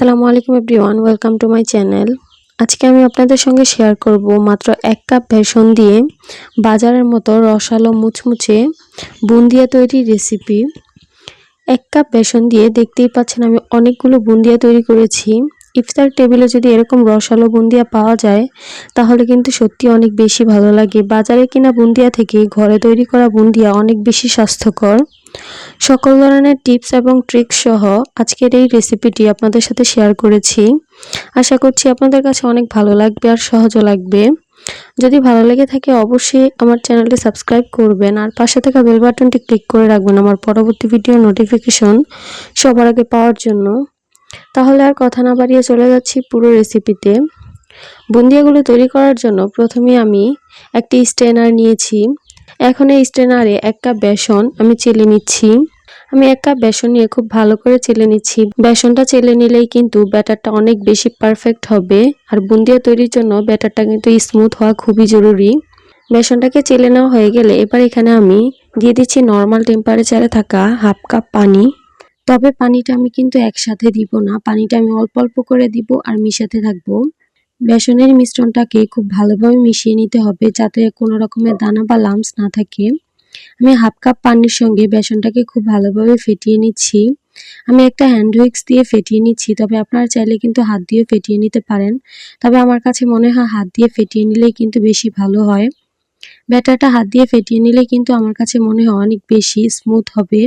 আসসালামু আলাইকুম everyone, welcome to my channel. আজকে আমি আপনাদের সঙ্গে শেয়ার করব মাত্র এক কাপ বেসন দিয়ে বাজারের মতো রসালো মুচমুচে বুন্দিয়া তৈরি রেসিপি। এক কাপ বেসন দিয়ে দেখতেই পাচ্ছেন আমি অনেকগুলো বুন্দিয়া তৈরি করেছি। ইফতার টেবিলে যদি এরকম রসালো বুন্দিয়া পাওয়া যায়, তাহলে কিন্তু সত্যি অনেক বেশি ভালো লাগে। বাজারে কিনা বুন্দিয়া থেকে ঘরে তৈরি করা বুন্দিয়া অনেক বেশি স্বাস্থ্যকর। সকল ধরনের টিপস এবং ট্রিক্স সহ আজকের এই রেসিপিটি আপনাদের সাথে শেয়ার করেছি। আশা করছি আপনাদের কাছে অনেক ভালো লাগবে আর সহজও লাগবে। যদি ভালো লেগে থাকে অবশ্যই আমার চ্যানেলটি সাবস্ক্রাইব করবেন আর পাশে থাকা বেল বাটনটি ক্লিক করে রাখবেন আমার পরবর্তী ভিডিও নোটিফিকেশন সবার আগে পাওয়ার জন্য। তাহলে আর কথা না বাড়িয়ে চলে যাচ্ছি পুরো রেসিপিতে বুন্দিয়াগুলো তৈরি করার জন্য প্রথমে আমি একটি স্ট্রেনার নিয়েছি। এখন এই স্ট্রেনারে এক কাপ বেসন আমি চেলে নিচ্ছি। আমি এক কাপ বেসন নিয়ে খুব ভালো করে চেলে নিচ্ছি। বেসনটা চেলে নিলেই কিন্তু ব্যাটারটা অনেক বেশি পারফেক্ট হবে। আর বুন্দিয়া তৈরির জন্য ব্যাটারটা কিন্তু স্মুথ হওয়া খুবই জরুরি। বেসনটাকে চেলে নেওয়া হয়ে গেলে এবার এখানে আমি দিয়ে দিচ্ছি নর্মাল টেম্পারেচারে থাকা হাফ কাপ পানি। তবে পানিটা আমি কিন্তু একসাথে দিব না। পানিটা আমি অল্প অল্প করে দিব আর মিশাতে থাকব। বেসনের মিশ্রণটাকে খুব ভালোভাবে মিশিয়ে নিতে হবে যাতে কোনো রকমের দানা বা লামস না থাকে। আমি হাফ কাপ পানির সঙ্গে বেসনটাকে খুব ভালোভাবে ফেটিয়ে নিচ্ছি। আমি একটা হ্যান্ড উইক্স দিয়ে ফেটিয়ে নিচ্ছি। তবে আপনারা চাইলে কিন্তু হাত দিয়ে ফেটিয়ে নিতে পারেন। তবে আমার কাছে মনে হয় হাত দিয়ে ফেটিয়ে নিলেই কিন্তু বেশি ভালো হয়। ব্যাটারটা হাত দিয়ে ফেটিয়ে নিলে কিন্তু আমার কাছে মনে হয় অনেক বেশি স্মুথ হবে।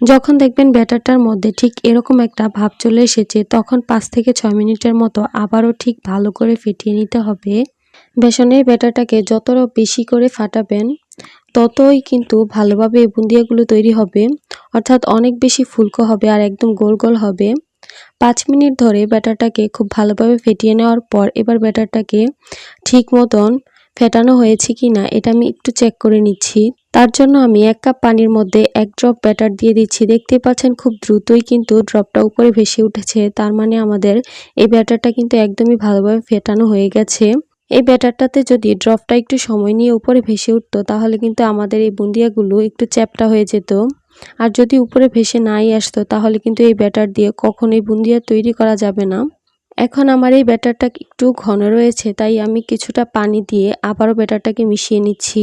যখন দেখবেন ব্যাটারটার মধ্যে ঠিক এরকম একটা ভাব চলে এসেছে, তখন পাঁচ থেকে ছয় মিনিটের মতো আবারও ঠিক ভালো করে ফেটিয়ে নিতে হবে। বেসনের ব্যাটারটাকে যতটা বেশি করে ফাটাবেন, ততই কিন্তু ভালোভাবে বুন্দিয়াগুলো তৈরি হবে। অর্থাৎ অনেক বেশি ফুলকো হবে আর একদম গোল গোল হবে। পাঁচ মিনিট ধরে ব্যাটারটাকে খুব ভালোভাবে ফেটিয়ে নেওয়ার পর এবার ব্যাটারটাকে ঠিক মতন ফেটানো হয়েছে কি না এটা আমি একটু চেক করে নিচ্ছি। তার জন্য আমি এক কাপ পানির মধ্যে এক ড্রপ ব্যাটার দিয়ে দিচ্ছি। দেখতে পাচ্ছেন খুব দ্রুতই কিন্তু ড্রপটা উপরে ভেসে উঠেছে। তার মানে আমাদের এই ব্যাটারটা কিন্তু একদমই ভালোভাবে ফেটানো হয়ে গেছে। এই ব্যাটারটাতে যদি ড্রপটা একটু সময় নিয়ে উপরে ভেসে উঠতো, তাহলে কিন্তু আমাদের এই বুন্দিয়াগুলো একটু চ্যাপটা হয়ে যেত। আর যদি উপরে ভেসে নাই আসতো, তাহলে কিন্তু এই ব্যাটার দিয়ে কখনোই বুন্দিয়া তৈরি করা যাবে না। এখন আমার এই ব্যাটারটা একটু ঘন রয়েছে, তাই আমি কিছুটা পানি দিয়ে আবারও ব্যাটারটাকে মিশিয়ে নিচ্ছি।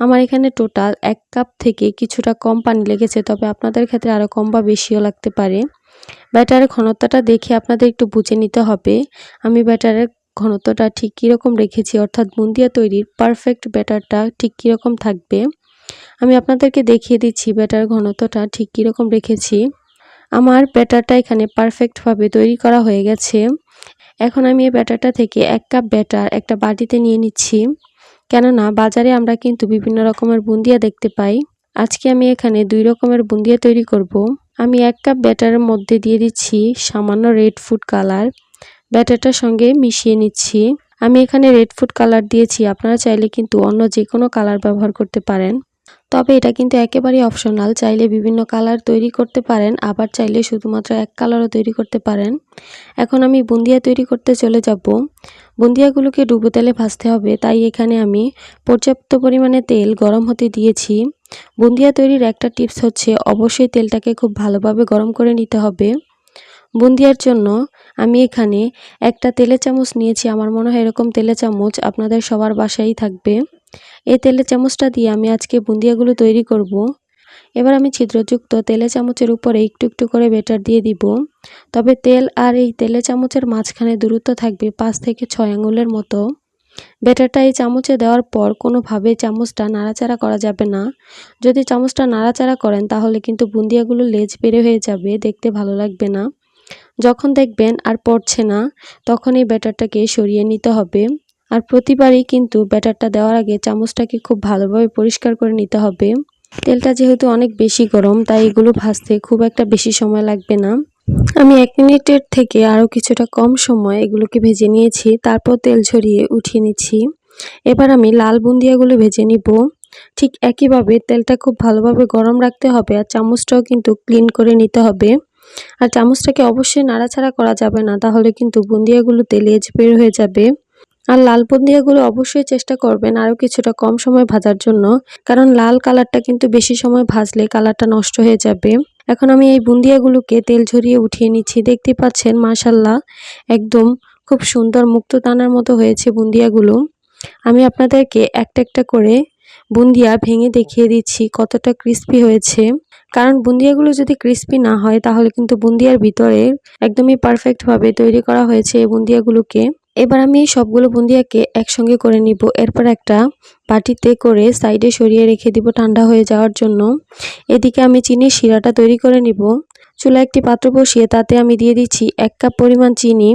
আমার এখানে টোটাল এক কাপ থেকে কিছুটা কম পানি লেগেছে, তবে আপনাদের ক্ষেত্রে আরও কম বা বেশিও লাগতে পারে। ব্যাটারের ঘনত্বটা দেখে আপনাদের একটু বুঝে নিতে হবে। আমি ব্যাটারের ঘনত্বটা ঠিক কীরকম রেখেছি, অর্থাৎ বুন্দিয়া তৈরির পারফেক্ট ব্যাটারটা ঠিক কীরকম থাকবে? আমি আপনাদেরকে দেখিয়ে দিচ্ছি ব্যাটার ঘনত্বটা ঠিক কীরকম রেখেছি। আমার ব্যাটারটা এখানে পারফেক্টভাবে তৈরি করা হয়ে গেছে। এখন আমি এই ব্যাটারটা থেকে এক কাপ ব্যাটার একটা বাটিতে নিয়ে নিচ্ছি। কেননা বাজারে আমরা কিন্তু বিভিন্ন রকমের বুন্দিয়া দেখতে পাই। আজকে আমি এখানে দুই রকমের বুন্দিয়া তৈরি করব। আমি এক কাপ ব্যাটারের মধ্যে দিয়ে দিচ্ছি সামান্য রেড ফুড কালার। ব্যাটারটার সঙ্গে মিশিয়ে নিচ্ছি। আমি এখানে রেড ফুড কালার দিয়েছি। আপনারা চাইলে কিন্তু অন্য যে কোনো কালার ব্যবহার করতে পারেন। তবে এটা কিন্তু একেবারেই অপশনাল। চাইলে বিভিন্ন কালার তৈরি করতে পারেন, আবার চাইলে শুধুমাত্র এক কালারও তৈরি করতে পারেন। এখন আমি বুন্দিয়া তৈরি করতে চলে যাব। বুন্দিয়াগুলোকে ডুবো তেলে ভাজতে হবে, তাই এখানে আমি পর্যাপ্ত পরিমাণে তেল গরম হতে দিয়েছি। বুন্দিয়া তৈরির একটা টিপস হচ্ছে, অবশ্যই তেলটাকে খুব ভালোভাবে গরম করে নিতে হবে। বুন্দিয়ার জন্য আমি এখানে একটা তেলে চামচ নিয়েছি। আমার মনে হয় এরকম তেলে চামচ আপনাদের সবার বাসায় থাকবে। এই তেলে চামচটা দিয়ে আমি আজকে বুন্দিয়াগুলো তৈরি করব। এবার আমি ছিদ্রযুক্ত তেলে চামচের উপরে একটু একটু করে বেটার দিয়ে দিব। তবে তেল আর এই তেলে চামচের মাঝখানে দূরত্ব থাকবে পাঁচ থেকে ছয় আঙুলের মতো। বেটারটা এই চামচে দেওয়ার পর কোনোভাবে চামচটা নাড়াচাড়া করা যাবে না। যদি চামচটা নাড়াচাড়া করেন তাহলে কিন্তু বুন্দিয়াগুলো লেজ বেড়ে হয়ে যাবে, দেখতে ভালো লাগবে না। যখন দেখবেন আর পড়ছে না, তখন এই ব্যাটারটাকে সরিয়ে নিতে হবে। আর প্রতিবারই কিন্তু ব্যাটারটা দেওয়ার আগে চামচটাকে খুব ভালোভাবে পরিষ্কার করে নিতে হবে। তেলটা যেহেতু অনেক বেশি গরম, তাই এগুলো ভাজতে খুব একটা বেশি সময় লাগবে না। আমি এক মিনিটের থেকে আরও কিছুটা কম সময় এগুলোকে ভেজে নিয়েছি, তারপর তেল ঝরিয়ে উঠিয়ে নিচ্ছি। এবার আমি লাল বুন্দিয়াগুলো ভেজে নিব। ঠিক একইভাবে তেলটা খুব ভালোভাবে গরম রাখতে হবে আর চামচটাও কিন্তু ক্লিন করে নিতে হবে। আর চামচটাকে অবশ্যই নাড়াচাড়া করা যাবে না, তাহলে কিন্তু বুন্দিয়াগুলো তেলেজ বের হয়ে যাবে। আর লাল বুন্দিয়াগুলো অবশ্যই চেষ্টা করবেন আরও কিছুটা কম সময় ভাজার জন্য, কারণ লাল কালারটা কিন্তু বেশি সময় ভাজলে কালারটা নষ্ট হয়ে যাবে। এখন আমি এই বুন্দিয়াগুলোকে তেল ঝরিয়ে উঠিয়ে নিচ্ছি, দেখতে পাচ্ছেন, মাশাল্লাহ, একদম খুব সুন্দর মুক্ত দানার মতো হয়েছে বুন্দিয়াগুলো। আমি আপনাদেরকে একটা একটা করে বুন্দিয়া ভেঙে দেখিয়ে দিচ্ছি কতটা ক্রিস্পি হয়েছে। কারণ বুন্দিয়াগুলো যদি ক্রিস্পি না হয়, তাহলে কিন্তু বুন্দিয়ার ভিতরে একদমই পারফেক্টভাবে তৈরি করা হয়েছে এই বুন্দিয়াগুলোকে। এবার আমি সবগুলো বুন্দিয়াকে একসঙ্গে করে নিব। এরপর একটা বাটিতে করে সাইডে সরিয়ে রেখে দিব ঠান্ডা হয়ে যাওয়ার জন্য। এদিকে আমি চিনির শিরাটা তৈরি করে নিব। চুলা একটি পাত্র বসিয়ে তাতে আমি দিয়ে দিচ্ছি এক কাপ পরিমাণ চিনি।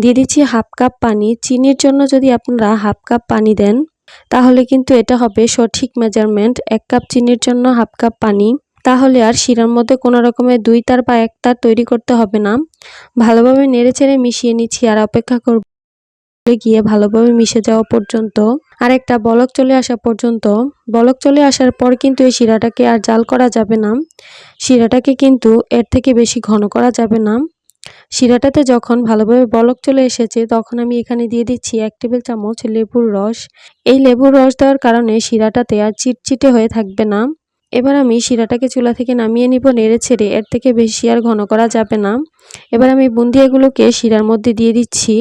দিয়ে দিচ্ছি হাফ কাপ পানি। চিনির জন্য যদি আপনারা হাফ কাপ পানি দেন, তাহলে কিন্তু এটা হবে সঠিক মেজারমেন্ট এক কাপ চিনির জন্য হাফ কাপ পানি। তাহলে আর শিরার মধ্যে কোনো রকমের দুই তার বা এক তার তৈরি করতে হবে না। ভালোভাবে নেড়ে চেড়ে মিশিয়ে নিচ্ছি আর অপেক্ষা করব গিয়ে ভালোভাবে মিশে যাওয়া পর্যন্ত। আর একটা বলক চলে আসা পর্যন্ত। বলক চলে আসার পর কিন্তু এই শিরাটাকে আর জাল করা যাবে না। শিরাটাকে কিন্তু এর থেকে বেশি ঘন করা যাবে না। শিরাটাতে যখন ভালোভাবে বলক চলে এসেছে, তখন আমি এখানে দিয়ে দিচ্ছি এক টেবিল চামচ লেবুর রস। এই লেবুর রস দেওয়ার কারণে শিরাটাতে আর চিটচিটে হয়ে থাকবে না। এবার আমি শিরাটাকে চুলা থেকে নামিয়ে নিব, নেড়ে ছেড়ে। এর থেকে বেশি আর ঘন করা যাবে না। এবার আমি বুন্দিয়াগুলোকে শিরার মধ্যে দিয়ে দিচ্ছি।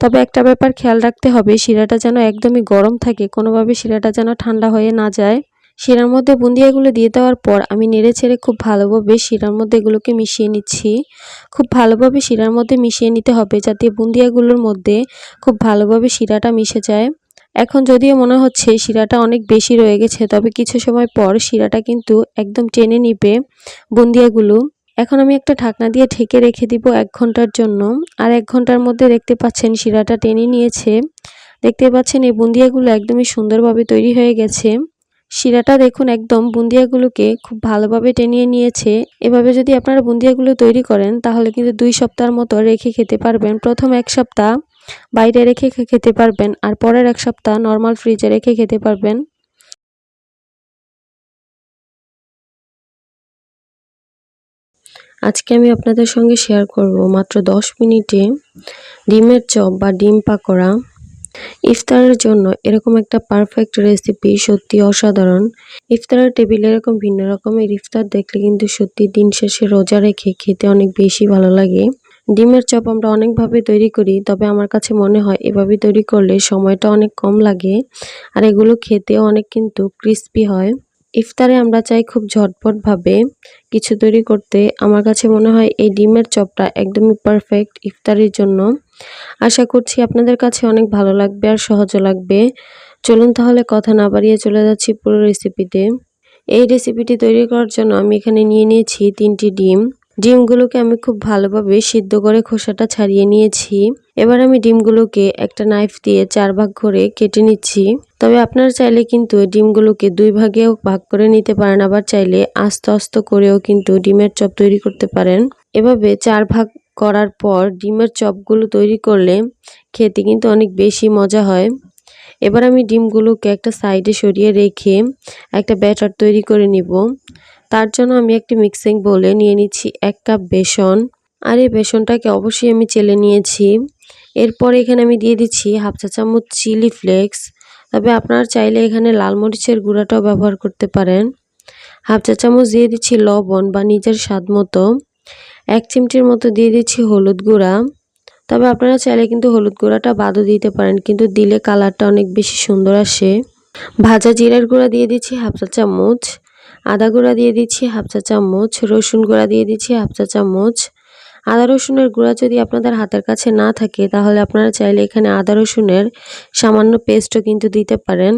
তবে একটা ব্যাপার খেয়াল রাখতে হবে, শিরাটা যেন একদমই গরম থাকে, কোনোভাবে শিরাটা যেন ঠান্ডা হয়ে না যায়। শিরার মধ্যে বুন্দিয়াগুলো দিয়ে দেওয়ার পর আমি নেড়ে ছেড়ে খুব ভালোভাবে শিরার মধ্যে এগুলোকে মিশিয়ে নিচ্ছি। খুব ভালোভাবে শিরার মধ্যে মিশিয়ে নিতে হবে, যাতে বুন্দিয়াগুলোর মধ্যে খুব ভালোভাবে শিরাটা মিশে যায়। এখন যদিও মনে হচ্ছে শিরাটা অনেক বেশি রয়ে গেছে, তবে কিছু সময় পর শিরাটা কিন্তু একদম টেনে নিবে বুন্দিয়াগুলো। এখন আমি একটা ঢাকনা দিয়ে ঢেকে রেখে দিব এক ঘণ্টার জন্য। আর এক ঘণ্টার মধ্যে দেখতে পাচ্ছেন শিরাটা টেনে নিয়েছে। দেখতে পাচ্ছেন এই বুন্দিয়াগুলো একদমই সুন্দরভাবে তৈরি হয়ে গেছে। শিরাটা দেখুন একদম বুন্দিয়াগুলোকে খুব ভালোভাবে টেনিয়ে নিয়েছে। এভাবে যদি আপনারা বুন্দিয়াগুলো তৈরি করেন, তাহলে কিন্তু দুই সপ্তাহের মতো রেখে খেতে পারবেন প্রথম এক সপ্তাহ। বাইরে রেখে খেতে পারবেন। আর পরের এক সপ্তাহ নর্মাল ফ্রিজে রেখে খেতে পারবেন। আজকে আমি আপনাদের সঙ্গে শেয়ার করব মাত্র দশ মিনিটে ডিমের চপ বা ডিম পাকোড়া। ইফতারের জন্য এরকম একটা পারফেক্ট রেসিপি সত্যি অসাধারণ। ইফতারের টেবিলে এরকম ভিন্ন রকমের ইফতার দেখলে কিন্তু সত্যি দিন শেষে রোজা রেখে খেতে অনেক বেশি ভালো লাগে। ডিমের চপ আমরা অনেকভাবে তৈরি করি, তবে আমার কাছে মনে হয় এভাবে তৈরি করলে সময়টা অনেক কম লাগে। আর এগুলো খেতেও অনেক কিন্তু ক্রিস্পি হয়। ইফতারে আমরা চাই খুব ঝটপটভাবে কিছু তৈরি করতে। আমার কাছে মনে হয় এই ডিমের চপটা একদমই পারফেক্ট ইফতারের জন্য। আশা করছি আপনাদের কাছে অনেক ভালো লাগবে আর সহজও লাগবে। চলুন তাহলে কথা না বাড়িয়ে চলে যাচ্ছি পুরো রেসিপিতে এই রেসিপিটি তৈরি করার জন্য আমি এখানে নিয়ে নিয়েছি তিনটি ডিম। ডিমগুলোকে আমি খুব ভালোভাবে সিদ্ধ করে খোসাটা ছাড়িয়ে নিয়েছি। এবার আমি ডিমগুলোকে একটা নাইফ দিয়ে চার ভাগ করে কেটে নিচ্ছি। তবে আপনারা চাইলে কিন্তু ডিমগুলোকে দুই ভাগেও ভাগ করে নিতে পারেন, আবার চাইলে আস্তে আস্তে করেও কিন্তু ডিমের চপ তৈরি করতে পারেন। এভাবে চার ভাগ করার পর ডিমের চপগুলো তৈরি করলে খেতে কিন্তু অনেক বেশি মজা হয়। এবার আমি ডিমগুলোকে একটা সাইডে সরিয়ে রেখে একটা ব্যাটার তৈরি করে নিব। তার জন্য আমি একটি মিক্সিং বলে নিয়ে নিচ্ছি এক কাপ বেসন। আর এই বেসনটাকে অবশ্যই আমি চেলে নিয়েছি। এরপর এখানে আমি দিয়ে দিচ্ছি হাফ চা চামচ চিলি ফ্লেক্স। তবে আপনারা চাইলে এখানে লাল মরিচের গুঁড়াটাও ব্যবহার করতে পারেন। হাফ চা চামচ দিয়ে দিচ্ছি লবণ বা নিজের স্বাদ মতো। এক চিমটির মতো দিয়ে দিচ্ছি হলুদ গুঁড়া। তবে আপনারা চাইলে কিন্তু হলুদ গুঁড়াটা বাদও দিতে পারেন, কিন্তু দিলে কালারটা অনেক বেশি সুন্দর আসে। ভাজা জিরার গুঁড়া দিয়ে দিচ্ছি হাফ চা চামচ। আদা গুঁড়া দিয়ে দিচ্ছি হাফ চা চামচ, রসুন গুঁড়া দিয়ে দিচ্ছি হাফ চা চামচ। আদা রসুনের গুঁড়া যদি আপনাদের হাতের কাছে না থাকে, তাহলে আপনারা চাইলে এখানে আদা রসুনের সামান্য পেস্টও কিন্তু দিতে পারেন।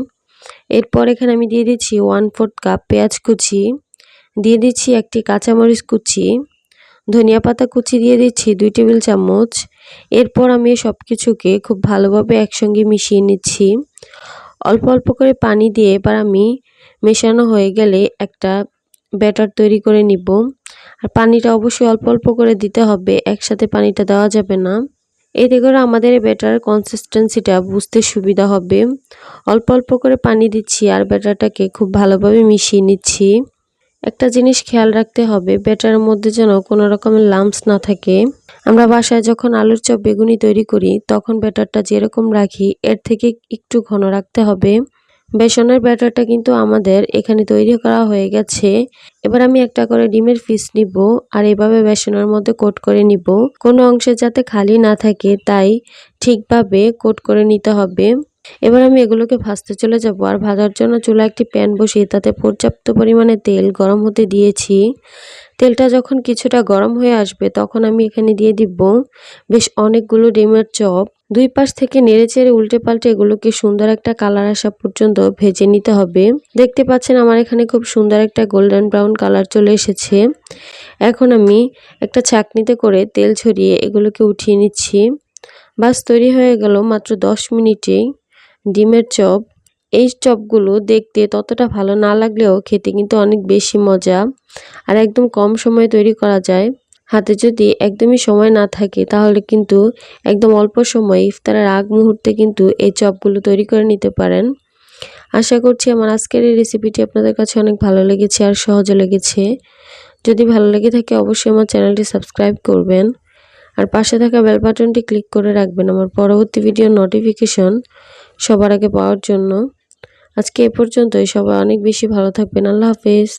এরপর এখানে আমি দিয়ে দিচ্ছি ওয়ান ফোর্থ কাপ পেঁয়াজ কুচি। দিয়ে দিচ্ছি একটি কাঁচামরিচ কুচি। ধনিয়া পাতা কুচি দিয়ে দিচ্ছি দুই টেবিল চামচ। এরপর আমি সব কিছুকে খুব ভালোভাবে একসঙ্গে মিশিয়ে নিচ্ছি। অল্প অল্প করে পানি দিয়ে এবার আমি মেশানো হয়ে গেলে একটা ব্যাটার তৈরি করে নিব। আর পানিটা অবশ্যই অল্প অল্প করে দিতে হবে, একসাথে পানিটা দেওয়া যাবে না। এতে করে আমাদের ব্যাটার কনসিস্টেন্সিটা বুঝতে সুবিধা হবে। অল্প অল্প করে পানি দিচ্ছি আর ব্যাটারটাকে খুব ভালোভাবে মিশিয়ে নিচ্ছি। একটা জিনিস খেয়াল রাখতে হবে ব্যাটারের মধ্যে যেন কোনো রকমের লাম্পস না থাকে। আমরা বাসায় যখন আলুর চপ, বেগুনি তৈরি করি, তখন ব্যাটারটা যেরকম রাখি, এর থেকে একটু ঘন রাখতে হবে। বেসনের ব্যাটারটা কিন্তু আমাদের এখানে তৈরি করা হয়ে গেছে। এবার আমি একটা করে ডিমের পিস নিব আর এভাবে বেসনের মধ্যে কোট করে নিব। কোনো অংশে যাতে খালি না থাকে তাই ঠিকভাবে কোট করে নিতে হবে। এবার আমি এগুলোকে ভাজতে চলে যাব আর ভাজার জন্য চুলা একটি প্যান বসিয়ে তাতে পর্যাপ্ত পরিমাণে তেল গরম হতে দিয়েছি। তেলটা যখন কিছুটা গরম হয়ে আসবে তখন আমি এখানে দিয়ে দিব বেশ অনেকগুলো ডিমের চপ। দুই পাশ থেকে নেড়ে চেড়ে উল্টে পাল্টে এগুলোকে সুন্দর একটা কালার আসা পর্যন্ত ভেজে নিতে হবে। দেখতে পাচ্ছেন আমার এখানে খুব সুন্দর একটা গোল্ডেন ব্রাউন কালার চলে এসেছে। এখন আমি একটা চাকনিতে করে তেল ছড়িয়ে এগুলোকে উঠিয়ে নিচ্ছি। বাস তৈরি হয়ে গেল মাত্র দশ মিনিটেই ডিমের চপ। এই চপগুলো দেখতে ততটা ভালো না লাগলেও খেতে কিন্তু অনেক বেশি মজা। আর একদম কম সময়ে তৈরি করা যায়। হাতে যদি একদমই সময় না থাকে, তাহলে কিন্তু একদম অল্প সময়ে ইফতারের আগ মুহূর্তে কিন্তু এই চপগুলো তৈরি করে নিতে পারেন। আশা করছি আমার আজকের এই রেসিপিটি আপনাদের কাছে অনেক ভালো লেগেছে আর সহজে লেগেছে। যদি ভালো লেগে থাকে অবশ্যই আমার চ্যানেলটি সাবস্ক্রাইব করবেন। আর পাশে থাকা বেল বাটনটি ক্লিক করে রাখবেন আমার পরবর্তী ভিডিও নোটিফিকেশন সবার আগে পাওয়ার জন্য। আজকে এ পর্যন্তই, সবাই অনেক বেশি ভালো থাকবেন। আল্লাহ হাফেজ।